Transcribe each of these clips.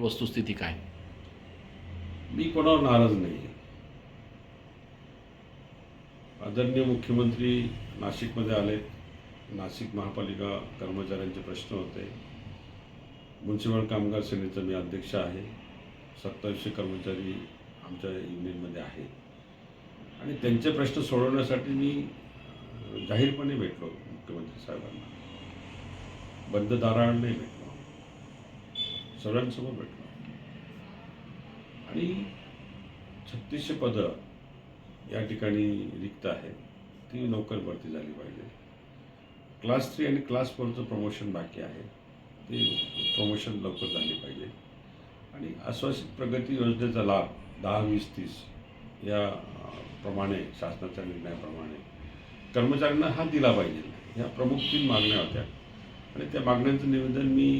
वस्तुस्थिती काय? मी कोणावर नाराज नाही आहे आदरणीय मुख्यमंत्री नाशिकमध्ये आले नाशिक महापालिका कर्मचाऱ्यांचे प्रश्न होते. म्युन्सिपल कामगार सेनेचा मी अध्यक्ष आहे. सत्तावीसशे कर्मचारी आमच्या युनियनमध्ये आहे आणि त्यांचे प्रश्न सोडवण्यासाठी मी जाहीरपणे भेटलो मुख्यमंत्री साहेबांना. बंद दाराआड नाही भेटलो. सगळ्यांसमोर भेटलो. आणि छत्तीसशे पदं या ठिकाणी रिक्त आहेत. ती लवकर भरती झाली पाहिजे. क्लास थ्री आणि क्लास फोरचं प्रमोशन बाकी आहे. ते प्रमोशन लवकर झाले पाहिजे. आणि आश्वासित प्रगती योजनेचा लाभ दहा वीस तीस या प्रमाणे शासनाच्या निर्णयाप्रमाणे कर्मचाऱ्यांना हा दिला पाहिजे. ह्या प्रमुख तीन मागण्या होत्या. आणि त्या मागण्यांचं निवेदन मी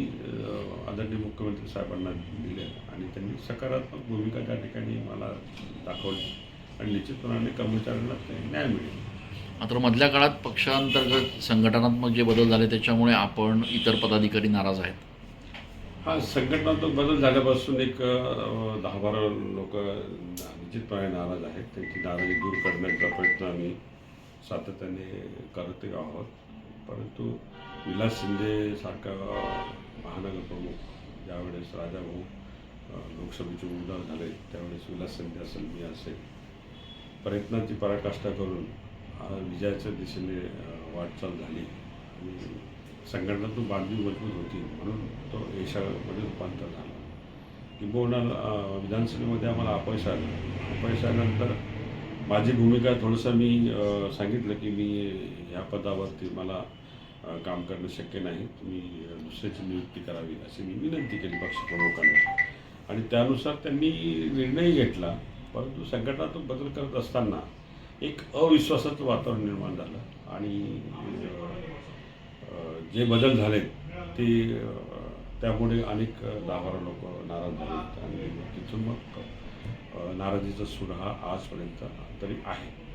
आदरणीय मुख्यमंत्री साहेबांना दिले आणि त्यांनी सकारात्मक भूमिका त्या ठिकाणी मला दाखवली. आणि निश्चितपणाने कर्मचाऱ्यांना न्याय मिळेल. मात्र मधल्या काळात पक्षांतर्गत संघटनात्मक जे बदल झाले त्याच्यामुळे आपण इतर पदाधिकारी नाराज आहेत. हा संघटनात्मक बदल झाल्यापासून एक दहा बारा लोक निश्चितपणे नाराज आहेत. त्यांची नाराजी दूर करण्याचा प्रयत्न आम्ही सातत्याने करत आहोत. परंतु विलास शिंदेसारखा महानगरप्रमुख ज्यावेळेस राजाभाऊ लोकसभेचे उमेदवार झाले त्यावेळेस विलास शिंदे असेल मी असेल. प्रयत्नांची पराकाष्ठा करून विजयाच्या दिशेने वाटचाल झाली. आणि संघटनातून बांधणी मजबूत होती म्हणून तो यशामध्ये रूपांतर झाला. किंबहुना विधानसभेमध्ये आम्हाला अपयश आलं. अपयश आल्यानंतर माझी भूमिका थोडंसं मी सांगितलं की मी ह्या पदावरती मला काम करणं शक्य नाही. तुम्ही दुसऱ्याची नियुक्ती करावी अशी मी विनंती केली पक्षप्रमुखांना आणि त्यानुसार त्यांनी निर्णय घेतला परंतु संघटनात्मक बदल करत असताना एक अविश्वासाचं वातावरण निर्माण झालं. आणि जे बदल झाले ते त्यामुळे अनेक दहा बारा लोक नाराज झाले आणि तिथून मग नाराजीचा सूर हा आजपर्यंत तरी आहे.